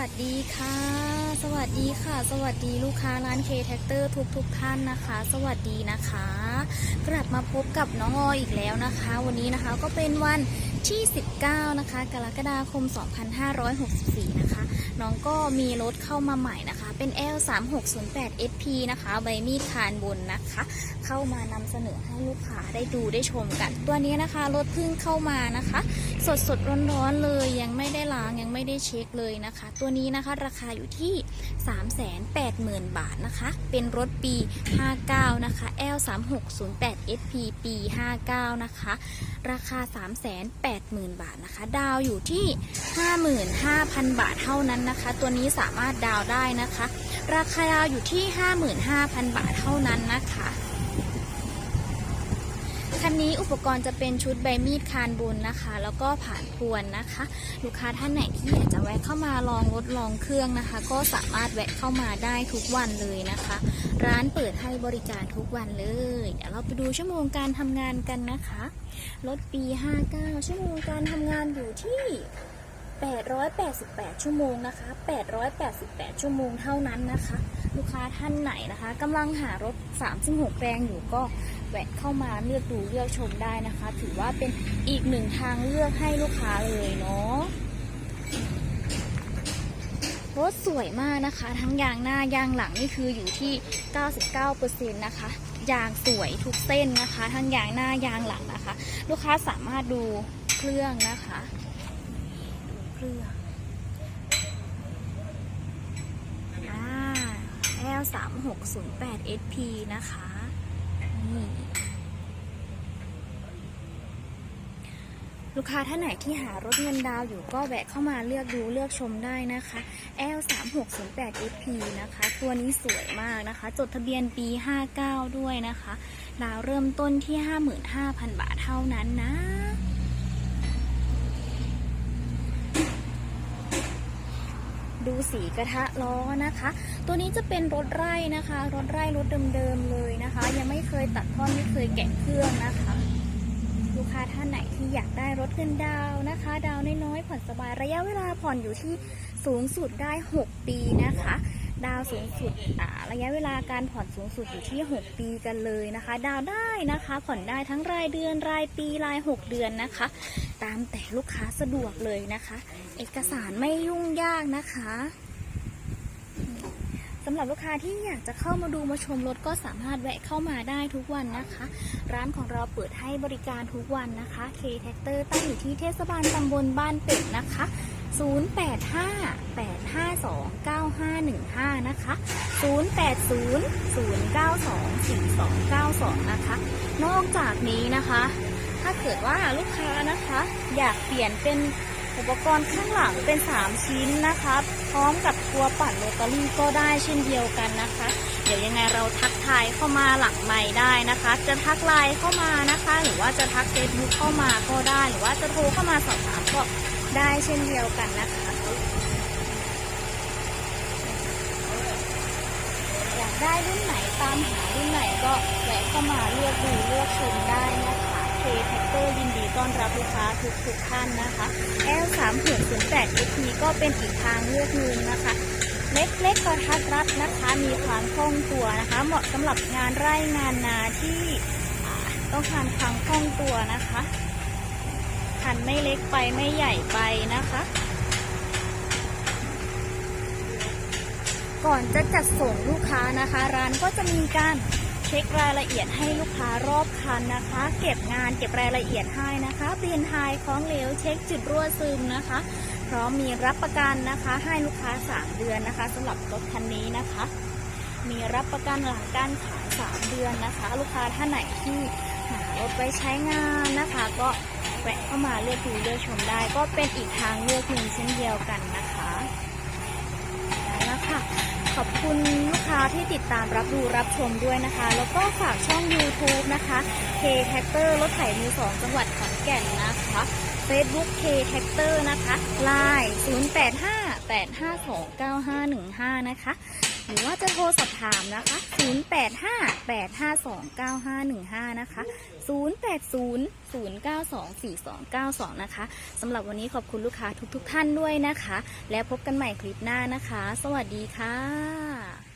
วัสดีค่ะ สวัสดีค่ะ สวัสดีลูกค้าร้านเคแท็กเตอร์ทุกทุกท่านนะคะ สวัสดีนะคะ กลับมาพบกับน้องออยอีกแล้วนะคะ วันนี้นะคะก็เป็นวัน ที่ 19 นะคะ กรกฎาคม 2564 นะคะ น้องก็มีรถเข้ามาใหม่นะคะ เป็น L3608 SP นะคะ ใบมีดคานบนนะคะ เข้ามานำเสนอให้ลูกค้าได้ดูได้ชมกัน ตัวนี้นะคะ รถเพิ่งเข้ามานะคะ สดสดร้อนร้อนๆเลย ยังไม่ได้ล้าง ยังไม่ได้เช็คเลยนะคะ ตัวนี้นะคะ ราคาอยู่ที่ 380,000 บาทนะคะ เป็นรถปี 59 นะคะ L3608 SP ปี 59 นะคะ ราคา80,000 บาทนะคะ ดาวอยู่ที่ 55,000 บาทเท่านั้นนะคะ ตัวนี้สามารถดาวได้นะคะ ราคาดาวอยู่ที่ 55,000 บาทเท่านั้นนะคะ นนี้อุปกรณ์จะเป็นชุดใบมีดคานบุญนะคะ แล้วก็ผ่านพวนนะคะ ลูกค้าท่านไหนที่อยากจะแวะเข้ามาลองรถลองเครื่องนะคะ ก็สามารถแวะเข้ามาได้ทุกวันเลยนะคะ ร้านเปิดให้บริการทุกวันเลยเดี๋ยวเราไปดูชั่วโมงการทำงานกันนะคะรถปี 59 ชั่วโมงการทำงานอยู่ที่888 ชั่วโมงนะคะ 888 ชั่วโมงเท่านั้นนะคะ ลูกค้าท่านไหนนะคะกำลังหารถ 36 แรงอยู่ก็ แวะเข้ามาเลือกดูเลือกชมได้นะคะ ถือว่าเป็นอีกหนึ่งทางเลือกให้ลูกค้าเลยเนาะรถสวยมากนะคะ ทั้งยางหน้ายางหลังนี่คืออยู่ที่ 99%นะคะ ยางสวยทุกเส้นนะคะ ทั้งยางหน้ายางหลังนะคะ ลูกค้าสามารถดูเครื่องนะคะดูเครื่องอ่า L 3 6 0 8 SP นะคะ ลูกค้าท่านไหนที่หารถเงินดาวอยู่ก็แวะเข้ามาเลือกดูเลือกชมได้นะคะ L 3 6 0 8 SP นะคะ ตัวนี้สวยมากนะคะ จดทะเบียนปี 59 ด้วยนะคะ ดาวเริ่มต้นที่ 55,000 บาทเท่านั้นนะดูสีกระทะล้อนะคะ ตัวนี้จะเป็นรถไร่นะคะ รถไร่รถเดิมๆเลยนะคะ ยังไม่เคยตัดท่อนไม่เคยแกะเครื่องนะคะ ลูกค้าท่านไหนที่อยากได้รถเงินดาวนะคะ ดาวน้อยๆผ่อนสบายระยะเวลาผ่อนอยู่ที่สูงสุดได้ 6 ปีนะคะ ดาวสูงสุดอ่าระยะเวลาการผ่อนสูงสุดอยู่ที่ 6 ปีกันเลยนะคะ ดาวได้นะคะ ผ่อนได้ทั้งรายเดือนรายปีราย 6 เดือนนะคะ ตามแต่ลูกค้าสะดวกเลยนะคะ เอกสารไม่ยุ่งยากนะคะำหรับลูกค้าที่อยากจะเข้ามาดูมาชมรถก็สามารถแวะเข้ามาได้ทุกวันนะคะ ร้านของเราเปิดให้บริการทุกวันนะคะ K t r a c t o r ตั้งอยู่ที่เทศบาลตำบลบ้านเป็ดนะคะ 0858529515 นะคะ 0800924292 นะคะ นอกจากนี้นะคะ ถ้าเกิดว่าลูกค้านะคะ อยากเปลี่ยนเป็นอุปกรณ์ข้างหลังเป็น 3 ชิ้นนะคะ พร้อมกับตัวปั่นโรตารี่ก็ได้เช่นเดียวกันนะคะ เดี๋ยวยังไงเราทักทายเข้ามาหลังไมค์ได้นะคะ จะทักไลน์เข้ามานะคะ หรือว่าจะทักเฟซบุ๊กเข้ามาก็ได้ หรือว่าจะโทรเข้ามาสอบถามก็ได้เช่นเดียวกันนะคะอยากได้รุ่นไหนตามหารุ่นไหนก็แวะเข้ามาเลือกดูเลือกชมได้นะคะ เคแท็กเตอร์ยินดีต้อนรับลูกค้าทุกทุกๆท่านนะคะ L 3 6 0 8 SP ก็เป็นอีกทางเลือกหนึ่งนะคะ เล็กๆกระทัดรัดนะคะมีความคล่องตัวนะคะ เหมาะสำหรับงานไร่งานนาที่ต้องการความคล่องตัวนะคะคันไม่เล็กไปไม่ใหญ่ไปนะคะก่อนจะจัดส่งลูกค้านะคะ ร้านก็จะมีการเช็ครายละเอียดให้ลูกค้ารอบ คันนะคะ เก็บงานเก็บรายละเอียดให้นะคะ เปลี่ยนทายของเหลวเช็คจุดรั่วซึมนะคะ พร้อมมีรับประกันนะคะ ให้ลูกค้า 3 เดือนนะคะสำหรับรถคันนี้นะคะ มีรับประกันหลังการขาย 3 เดือนนะคะ ลูกค้าท่านไหนที่หารถไว้ใช้งานนะคะ ก็แวะเข้ามาเลือกดูเลือกชมได้ ก็เป็นอีกทางเลือกหนึ่งเช่นเดียวกันนะคะเอาละค่ะขอบคุณลูก ค้าที่ติดตามรับดูรับชมด้วยนะคะ แล้วก็ฝากช่อง YouTube นะคะ K t a c t o r รถไถมือสองจังหวัดขอนแก่นนะคะ Facebook K t a c t o r นะคะ Line 0858529515 นะคะ หรือว่าจะโทรสอบถามนะคะ 0858529515 นะคะ 0800924292 นะคะสำหรับวันนี้ขอบคุณลูกค้าทุกๆทท่านด้วยนะคะ และพบกันใหม่คลิปหน้านะคะ สวัสดีค่ะ